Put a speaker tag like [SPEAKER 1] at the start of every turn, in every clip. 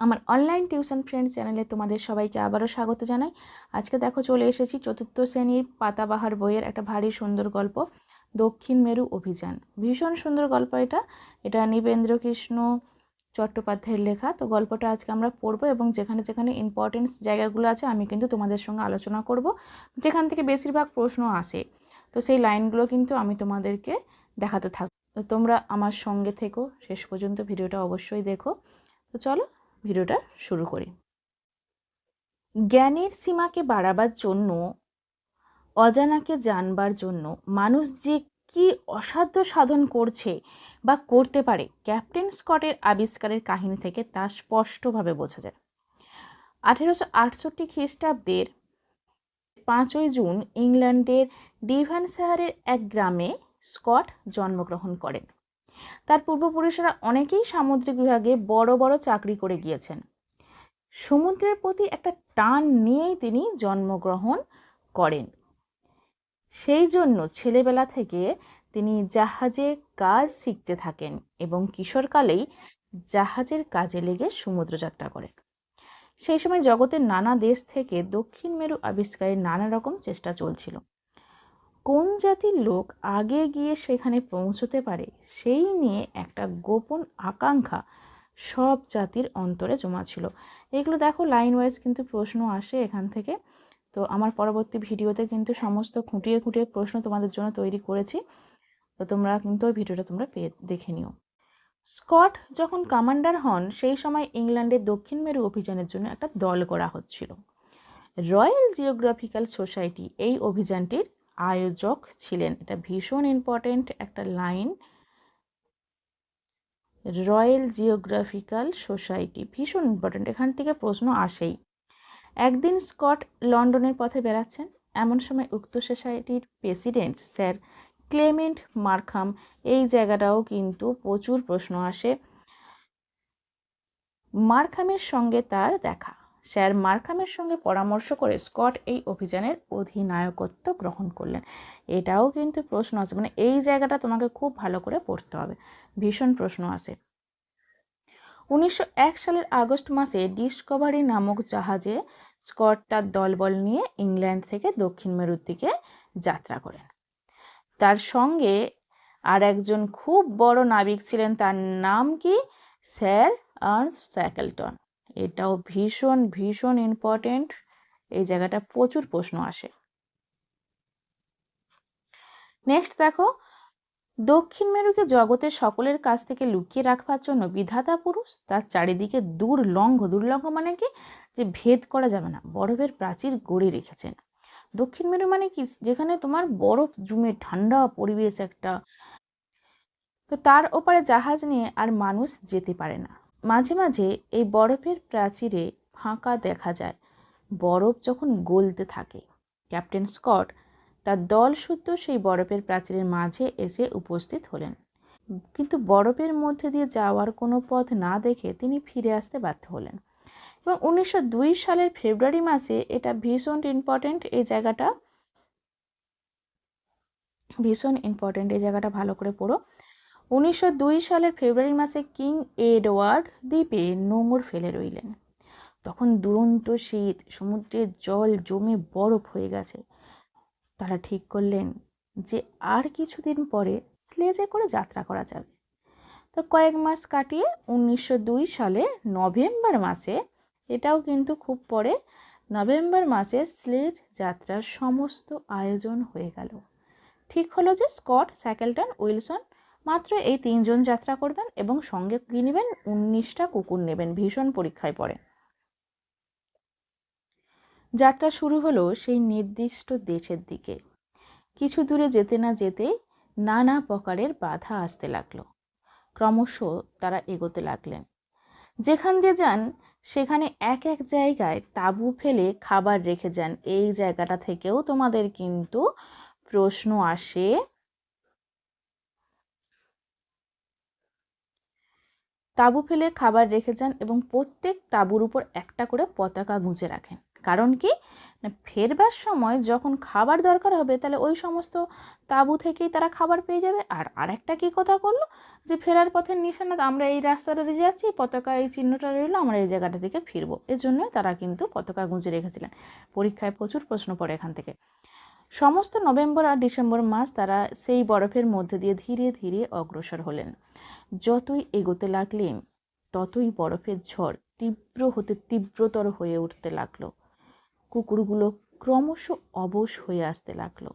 [SPEAKER 1] আমার online tuition friend চ্যানেলে তোমাদের সবাইকে আবারও স্বাগত জানাই। আজকে দেখো চলে এসেছি চতুর্থ শ্রেণির পাতাবাহার বইয়ের একটা ভারী সুন্দর গল্প, দক্ষিণ মেরু অভিযান। ভীষণ সুন্দর গল্প এটা। এটা নিবেন্দ্র কৃষ্ণ চট্টোপাধ্যায়ের লেখা। তো গল্পটা আজকে আমরা পড়ব এবং যেখানে যেখানে ইম্পর্টেন্স জায়গাগুলো আছে আমি কিন্তু তোমাদের সঙ্গে আলোচনা করব। যেখান থেকে বেশিরভাগ প্রশ্ন আসে। তো সেই লাইনগুলো কিন্তু আমি তোমাদেরকে দেখাতে থাকব তো তোমরা আমার সঙ্গে থেকো। শেষ পর্যন্ত ভিডিওটা অবশ্যই দেখো। তো চলো ভিডিওটা শুরু করি। জ্ঞানের সীমাকে বাড়াবার জন্য, অজানাকে জানবার জন্য মানুষ যে কি অসাধ্য সাধন করছে বা করতে পারে ক্যাপ্টেন স্কটের আবিষ্কারের কাহিনী থেকে তা স্পষ্টভাবে বোঝা যায়। আঠেরোশো আটষট্টি খ্রিস্টাব্দের পাঁচই জুন ইংল্যান্ডের ডিভানশায়ারের এক গ্রামে স্কট জন্মগ্রহণ করেন। তার পূর্বপুরুষেরা অনেকেই সামুদ্রিক বিভাগে বড় বড় চাকরি করে গিয়েছেন। সমুদ্রের প্রতি একটা টান নিয়েই তিনি জন্মগ্রহণ করেন। সেই জন্য ছেলেবেলা থেকে তিনি জাহাজে কাজ শিখতে থাকেন এবং কিশোরকালেই জাহাজের কাজে লেগে সমুদ্রযাত্রা করেন। সেই সময় জগতের নানা দেশ থেকে দক্ষিণ মেরু আবিষ্কারের নানা রকম চেষ্টা চলছিল। কোন জাতির লোক আগে গিয়ে সেখানে পৌঁছতে পারে সেই নিয়ে একটা গোপন আকাঙ্ক্ষা সব জাতির অন্তরে জমা ছিল। এগুলো দেখো লাইন ওয়াইজ কিন্তু প্রশ্ন আসে এখান থেকে। তো আমার পরবর্তী ভিডিওতে কিন্তু সমস্ত খুঁটিয়ে খুঁটিয়ে প্রশ্ন তোমাদের জন্য তৈরি করেছি। তো তোমরা কিন্তু ওই ভিডিওটা তোমরা পেয়ে, দেখে নিও। স্কট যখন কমান্ডার হন, সেই সময় ইংল্যান্ডের দক্ষিণ মেরু অভিযানের জন্য একটা দল করা হচ্ছিল। রয়্যাল জিওগ্রাফিক্যাল সোসাইটি এই অভিযানটির আয়োজক ছিলেন। এটা ভীষণ ইম্পর্টেন্ট একটা লাইন রয়্যাল জিওগ্রাফিক্যাল সোসাইটি ভীষণ ইম্পর্টেন্ট এখান থেকে প্রশ্ন আসেই। একদিন স্কট লন্ডনের পথে বেড়াচ্ছেন। এমন সময় উক্ত সোসাইটির প্রেসিডেন্ট স্যার ক্লেমেন্ট মার্খাম, এই জায়গাটাও কিন্তু প্রচুর প্রশ্ন আসে। মার্খামের সঙ্গে তার দেখা। স্যার মার্খামের সঙ্গে পরামর্শ করে স্কট এই অভিযানের অধিনায়কত্ব গ্রহণ করলেন। এটাও কিন্তু প্রশ্ন আছে। মানে এই জায়গাটা তোমাকে খুব ভালো করে পড়তে হবে। ভীষণ প্রশ্ন আছে। উনিশশো এক সালের আগস্ট মাসে ডিসকভারি নামক জাহাজে স্কট তার দলবল নিয়ে ইংল্যান্ড থেকে দক্ষিণ মেরুর দিকে যাত্রা করেন। তার সঙ্গে আর একজন খুব বড় নাবিক ছিলেন। তার নাম কি? Sir Ernest Shackleton. এটাও ভীষণ ভীষণ ইম্পর্টেন্ট এই জায়গাটা প্রচুর প্রশ্ন আসে। নেক্সট দেখো, দক্ষিণ মেরুকে জগতের সকলের কাছ থেকে লুকিয়ে রাখবার জন্য বিধাতা পুরুষ তার চারিদিকে দুর্লঙ্ঘ দুর্লঙ্ঘ মানে কি? যে ভেদ করা যাবে না, বরফের প্রাচীর গড়ে রেখেছেন। দক্ষিণ মেরু মানে কি? যেখানে তোমার বরফ জমে ঠান্ডা পরিবেশ একটা। তো তার ওপারে জাহাজ নিয়ে আর মানুষ যেতে পারে না। মাঝে মাঝে এই বরফের প্রাচীরে ফাঁকা দেখা যায়। বরফ যখন গলতে থাকে। ক্যাপ্টেন স্কট তার দল শুদ্ধ সেই বরফের প্রাচীরের মাঝে এসে উপস্থিত হলেন। কিন্তু বরফের মধ্যে দিয়ে যাওয়ার কোনো পথ না দেখে তিনি ফিরে আসতে বাধ্য হলেন। এবং উনিশশো দুই সালের ফেব্রুয়ারি মাসে এটা ভীষণ ইম্পর্টেন্ট এই জায়গাটা, ভীষণ ইম্পর্টেন্ট এই জায়গাটা ভালো করে পড়ো। উনিশশো দুই সালের ফেব্রুয়ারি মাসে কিং এডওয়ার্ড দ্বীপে নোঙর ফেলে রইলেন। তখন দুরন্ত শীত, সমুদ্রের জল জমে বরফ হয়ে গেছে। তারা ঠিক করলেন যে আর কিছুদিন পরে স্লেজে করে যাত্রা করা যাবে। তো কয়েক মাস কাটিয়ে উনিশশো দুই সালে নভেম্বর মাসে, এটাও কিন্তু খুব পরে, নভেম্বর মাসে স্লেজ যাত্রার সমস্ত আয়োজন হয়ে গেল। ঠিক হলো যে স্কট, স্যাকেলটন, উইলসন মাত্র এই তিনজন যাত্রা করবেন এবং সঙ্গে কী নেবেন? উনিশটা কুকুর নেবেন, ভীষণ পরীক্ষায় পড়ে। যাত্রা শুরু হলো সেই নির্দিষ্ট দেশের দিকে। কিছু দূরে যেতে না যেতেই নানা প্রকারের বাধা আসতে লাগল। ক্রমশ তারা এগোতে লাগলেন। যেখান দিয়ে যান, সেখানে এক এক জায়গায় তাঁবু ফেলে খাবার রেখে যান। এই জায়গাটা থেকেও তোমাদের কিন্তু প্রশ্ন আসে তাঁবু ফেলে খাবার রেখে যান এবং প্রত্যেক তাঁবুর উপর একটা করে পতাকা গুঁজে রাখেন। কারণ কি? ফেরবার সময় যখন খাবার দরকার হবে, তাহলে ওই সমস্ত তাঁবু থেকেই তারা খাবার পেয়ে যাবে। আর আরেকটা কী কথা করল যে ফেরার পথের নিশানা, আমরা এই রাস্তাটা দিয়ে যাচ্ছি পতাকা, এই চিহ্নটা রইল, আমরা এই জায়গাটা থেকে ফিরবো। এজন্যই তারা কিন্তু পতাকা গুঁজে রেখেছিলেন। পরীক্ষায় প্রচুর প্রশ্ন পড়ে এখান থেকে। সমস্ত নভেম্বর আর ডিসেম্বর মাস তারা সেই বরফের মধ্যে দিয়ে ধীরে ধীরে অগ্রসর হলেন। যতই এগোতে লাগলেন ততই বরফের ঝড় তীব্র হতে তীব্রতর হয়ে উঠতে লাগল। কুকুরগুলো ক্রমশ অবশ হয়ে আসতে লাগল।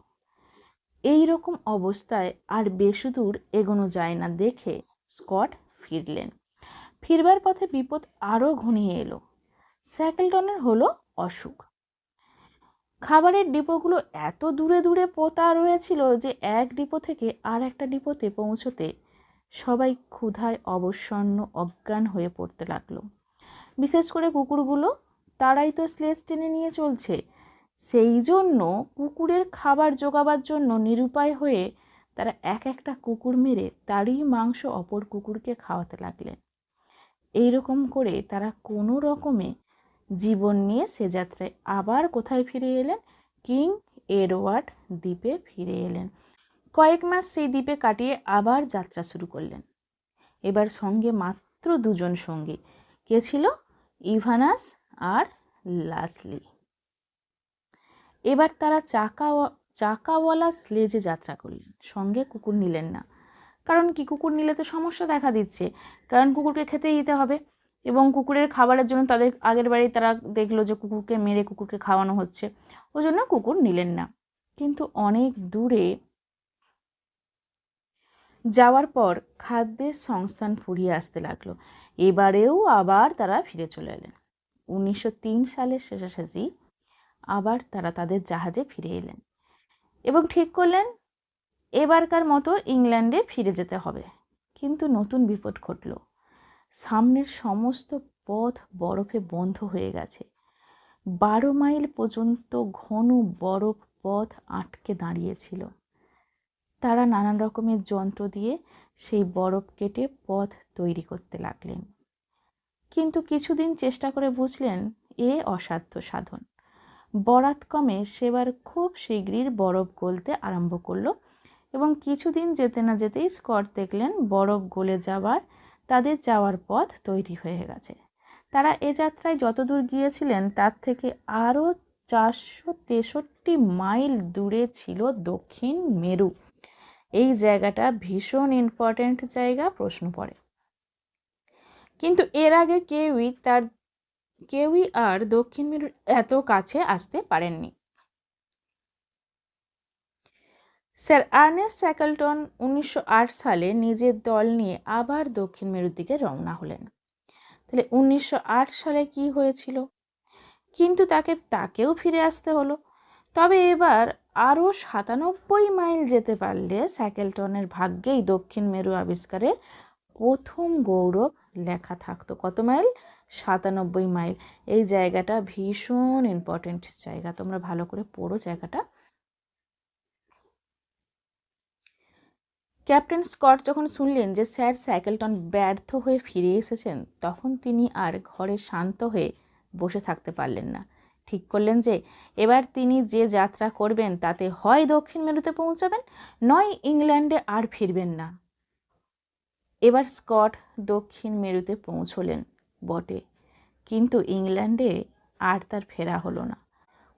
[SPEAKER 1] এই রকম অবস্থায় আর বেশি দূর এগোনো যায় না দেখে স্কট ফিরলেন। ফিরবার পথে বিপদ আরও ঘনিয়ে এলো। স্যাকেলটনের হলো অসুখ। খাবারের ডিপোগুলো এত দূরে দূরে পোতা রয়েছিল যে এক ডিপো থেকে আর একটা ডিপোতে পৌঁছতে সবাই ক্ষুধায় অবসন্ন, অজ্ঞান হয়ে পড়তে লাগল। বিশেষ করে কুকুরগুলো, তারাই তো স্লেজ টেনে নিয়ে চলছে। সেই জন্য কুকুরের খাবার জোগাবার জন্য নিরুপায় হয়ে তারা এক একটা কুকুর মেরে তারই মাংস অপর কুকুরকে খাওয়াতে লাগলেন। এই রকম করে তারা কোনো রকমে জীবন নিয়ে সে যাত্রায় আবার কোথায় ফিরে এলেন? কিং এডওয়ার্ড দ্বীপে ফিরে এলেন। কয়েক মাস সেই দ্বীপে কাটিয়ে আবার যাত্রা শুরু করলেন। এবার সঙ্গে মাত্র দুজন সঙ্গী। কে ছিল? ইভানাস আর লাসলি। এবার তারা চাকা চাকাওয়ালা স্লেজে যাত্রা করলেন। সঙ্গে কুকুর নিলেন না। কারণ কি? কুকুর নিলে তো সমস্যা দেখা দিচ্ছে। কারণ কুকুরকে খেতে দিতে হবে। এবং কুকুরের খাবারের জন্য তাদের আগের বাড়ি তারা দেখল যে কুকুরকে মেরে কুকুরকে খাওয়ানো হচ্ছে। ওই জন্য কুকুর নিলেন না। কিন্তু অনেক দূরে যাওয়ার পর খাদ্যের সংস্থান ফুরিয়ে আসতে লাগল। এবারেও আবার তারা ফিরে চলে এলেন। উনিশশো তিন সালের শেষাশেষি আবার তারা তাদের জাহাজে ফিরে এলেন এবং ঠিক করলেন, এবারকার মতো ইংল্যান্ডে ফিরে যেতে হবে। কিন্তু নতুন বিপদ ঘটল। সামনের সমস্ত পথ বরফে বন্ধ হয়ে গেছে। বারো মাইল পর্যন্ত ঘন বরফ পথ আটকে দাঁড়িয়েছিল। তারা নানান রকমের যন্ত্র দিয়ে সেই বরফ কেটে পথ তৈরি করতে লাগলেন। কিন্তু কিছুদিন চেষ্টা করে বুঝলেন, এ অসাধ্য সাধন। বরাত কমে সেবার খুব শীঘ্রই বরফ গলতে আরম্ভ করল এবং কিছুদিন যেতে না যেতেই স্কট দেখলেন, বরফ গলে যাওয়ার তাদের যাওয়ার পথ তৈরি হয়ে গেছে। তারা এ যাত্রায় যতদূর গিয়েছিলেন, তার থেকে আরও চারশো তেষট্টি মাইল দূরে ছিল দক্ষিণ মেরু। এই জায়গাটা ভীষণ ইম্পর্ট্যান্ট জায়গা, প্রশ্ন পড়ে। কিন্তু এর আগে কেউই তার, কেউই আর দক্ষিণ মেরুর এত কাছে আসতে পারেননি। স্যার আর্নেস্ট স্যাকলটন উনিশশো আট সালে নিজের দল নিয়ে আবার দক্ষিণ মেরুর দিকে রওনা হলেন। তাহলে উনিশশো আট সালে কি হয়েছিল? কিন্তু তাকে, তাকেও ফিরে আসতে হলো। তবে এবার আরও সাতানব্বই মাইল যেতে পারলে স্যাকেলটনের ভাগ্যেই দক্ষিণ মেরু আবিষ্কারের প্রথম গৌরব লেখা থাকতো। কত মাইল? সাতানব্বই মাইল। এই জায়গাটা ভীষণ ইম্পর্টেন্ট জায়গা। তোমরা ভালো করে পড়ো জায়গাটা। ক্যাপ্টেন স্কট যখন শুনলেন যে স্যার সাইকেলটন ব্যর্থ হয়ে ফিরে এসেছেন, তখন তিনি আর ঘরে শান্ত হয়ে বসে থাকতে পারলেন না। ঠিক করলেন যে, এবার তিনি যে যাত্রা করবেন, তাতে হয় দক্ষিণ মেরুতে পৌঁছাবেন, নয় ইংল্যান্ডে আর ফিরবেন না। এবার স্কট দক্ষিণ মেরুতে পৌঁছলেন বটে, কিন্তু ইংল্যান্ডে আর তার ফেরা হলো না।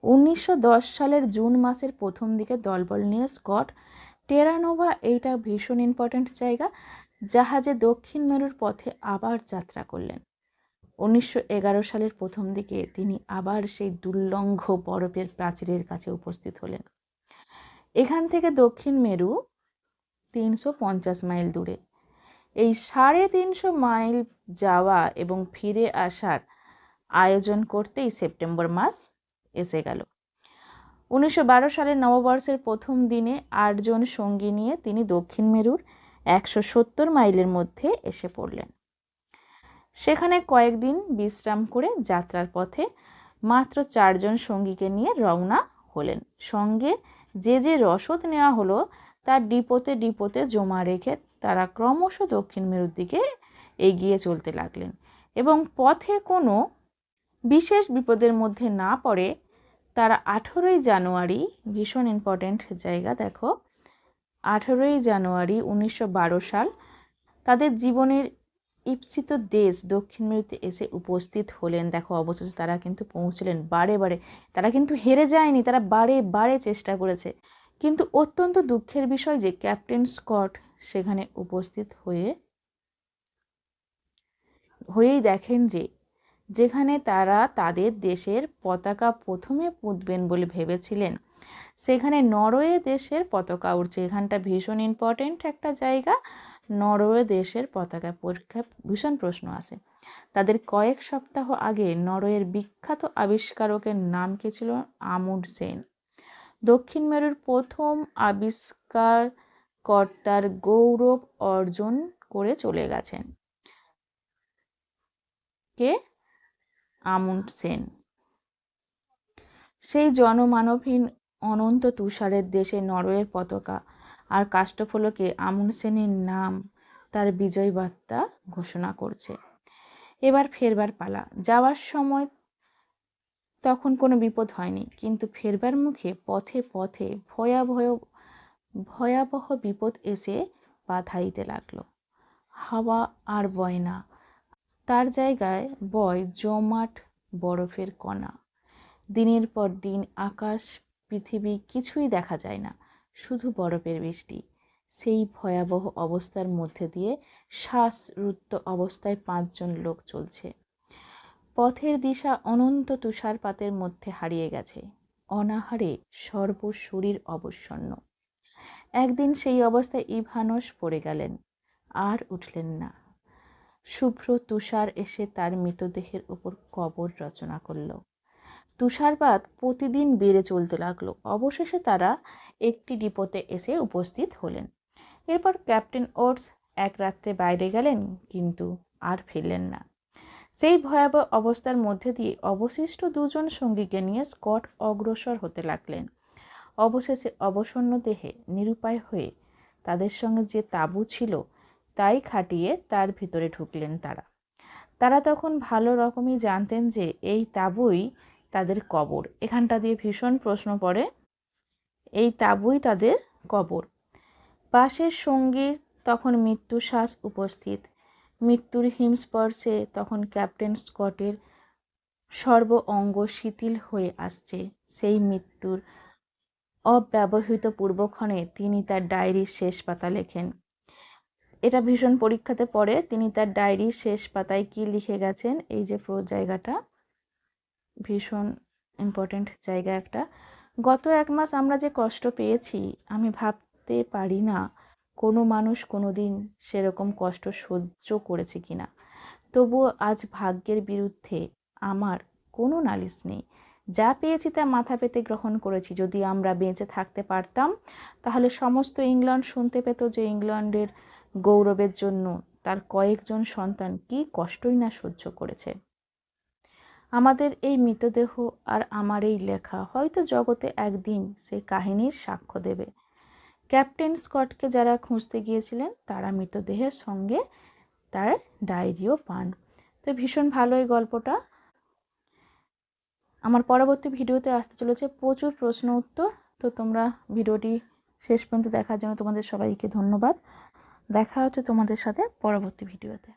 [SPEAKER 1] উনিশশো দশ সালের জুন মাসের প্রথম দিকে দলবল নিয়ে স্কট টেরানোভা এইটা ভীষণ ইম্পর্ট্যান্ট জায়গা। জাহাজে দক্ষিণ মেরুর পথে আবার যাত্রা করলেন। উনিশশো এগারো সালের প্রথম দিকে তিনি আবার সেই দুর্লঙ্ঘ বরফের প্রাচীরের কাছে উপস্থিত হলেন। এখান থেকে দক্ষিণ মেরু তিনশো পঞ্চাশ মাইল দূরে। এই সাড়ে তিনশো মাইল যাওয়া এবং ফিরে আসার আয়োজন করতেই সেপ্টেম্বর মাস এসে গেল। উনিশশো বারো সালের নববর্ষের প্রথম দিনে আটজন সঙ্গী নিয়ে তিনি দক্ষিণ মেরুর একশো সত্তর মাইলের মধ্যে এসে পড়লেন। সেখানে কয়েকদিন বিশ্রাম করে যাত্রার পথে মাত্র চারজন সঙ্গীকে নিয়ে রওনা হলেন। সঙ্গে যে যে রসদ নেওয়া হলো তার ডিপোতে ডিপোতে জমা রেখে তারা ক্রমশ দক্ষিণ মেরুর দিকে এগিয়ে চলতে লাগলেন এবং পথে কোনো বিশেষ বিপদের মধ্যে না পড়ে তারা আঠেরোই জানুয়ারি, ভীষণ ইম্পর্ট্যান্ট জায়গা দেখো। আঠেরোই জানুয়ারি উনিশশো বারো সাল তাদের জীবনের ঈপ্সিত দেশ দক্ষিণ মেরুতে এসে উপস্থিত হলেন। দেখো, অবশেষে তারা কিন্তু পৌঁছলেন বারে বারে। তারা কিন্তু হেরে যায়নি, তারা বারে বারে চেষ্টা করেছে। কিন্তু অত্যন্ত দুঃখের বিষয় যে, ক্যাপ্টেন স্কট সেখানে উপস্থিত হয়ে, হয়েই দেখেন যে যেখানে তারা তাদের দেশের পতাকা প্রথমে পুঁতবেন বলে ভেবেছিলেন। সেখানে নরওয়ে দেশের পতাকা উঠছে এখানটা ভীষণ ইম্পর্টেন্ট একটা জায়গা। নরওয়ে দেশের পতাকা পরীক্ষা ভীষণ প্রশ্ন আসে তাদের কয়েক সপ্তাহ আগে নরওয়ের বিখ্যাত আবিষ্কারকের নাম কি ছিল? আমুড সেন। দক্ষিণ মেরুর প্রথম আবিষ্কার কর্তার গৌরব অর্জন করে চলে গেছেন। কে? আমুন্ড সেন। সেই জনমানবহীন অনন্ত তুষারের দেশে নরওয়ের পতাকা আর কাষ্ঠফলকে আমুন সেনের নাম তার বিজয় বার্তা ঘোষণা করছে। এবার ফেরবার পালা। যাওয়ার সময় তখন কোনো বিপদ হয়নি, কিন্তু ফেরবার মুখে পথে পথে ভয়াবহ ভয়াবহ বিপদ এসে বাধাইতে লাগল। হাওয়া আর বয় না। তার জায়গায় বয় জমাট বরফের কণা। দিনের পর দিন আকাশ, পৃথিবী কিছুই দেখা যায় না, শুধু বরফের বৃষ্টি। সেই ভয়াবহ অবস্থার মধ্যে দিয়ে শ্বাসরুদ্ধ অবস্থায় পাঁচজন লোক চলছে। পথের দিশা অনন্ত তুষারপাতের মধ্যে হারিয়ে গেছে। অনাহারে সর্বশরীর অবসন্ন। একদিন সেই অবস্থায় ইভানস পড়ে গেলেন, আর উঠলেন না। শুভ্র তুষার এসে তার মৃতদেহের উপর কবর রচনা করল। তুষারপাত প্রতিদিন বেড়ে চলতে লাগল। অবশেষে তারা একটি ডিপোতে এসে উপস্থিত হলেন। এরপর ক্যাপ্টেন ওটস এক রাত্রে বাইরে গেলেন, কিন্তু আর ফিরলেন না। সেই ভয়াবহ অবস্থার মধ্যে দিয়ে অবশিষ্ট দুজন সঙ্গীকে নিয়ে স্কট অগ্রসর হতে লাগলেন। অবশেষে অবসন্ন দেহে নিরুপায় হয়ে তাদের সঙ্গে যে তাঁবু ছিল তাই খাটিয়ে তার ভিতরে ঢুকলেন তারা। তারা তখন ভালো রকমই জানতেন যে এই তাঁবুই তাদের কবর। এখানটা দিয়ে ভীষণ প্রশ্ন পড়ে, এই তাঁবুই তাদের কবর। পাশের সঙ্গীর তখন মৃত্যু শ্বাস উপস্থিত। মৃত্যুর হিমস্পর্শে তখন ক্যাপ্টেন স্কটের সর্ব অঙ্গ শিথিল হয়ে আসছে। সেই মৃত্যুর অব্যবহৃত পূর্বক্ষণে তিনি তার ডায়েরির শেষ পাতা লেখেন। এটা ভীষণ পরীক্ষাতে পড়ে। তিনি তার ডায়েরির শেষ পাতায় কি লিখে গেছেন, এই যে প্রো জায়গাটা, ভীষণ ইম্পর্ট্যান্ট জায়গা একটা। গত এক মাস আমরা যে কষ্ট পেয়েছি, আমি ভাবতে পারি না কোনো মানুষ কোনো দিন সেরকম কষ্ট সহ্য করেছে কি না। তবুও আজ ভাগ্যের বিরুদ্ধে আমার কোনো নালিশ নেই। যা পেয়েছি তা মাথা পেতে গ্রহণ করেছি। যদি আমরা বেঁচে থাকতে পারতাম, তাহলে সমস্ত ইংল্যান্ড শুনতে পেত যে ইংল্যান্ডের গৌরবের জন্য তার কয়েকজন সন্তান কি কষ্টই না সহ্য করেছে। আমাদের এই মৃতদেহ আর আমার এই লেখা হয়তো জগতে একদিন সেই কাহিনীর সাক্ষ্য দেবে। ক্যাপ্টেন স্কটকে যারা খুঁজতে গিয়েছিলেন, তারা মৃতদেহের সঙ্গে তার ডায়েরিও পান। তো ভীষণ ভালো এই গল্পটা। আমার পরবর্তী ভিডিওতে আসতে চলেছে প্রচুর প্রশ্ন উত্তর। তো তোমরা ভিডিওটি শেষ পর্যন্ত দেখার জন্য তোমাদের সবাইকে ধন্যবাদ। দেখা হচ্ছে তোমাদের সাথে পরবর্তী ভিডিওতে।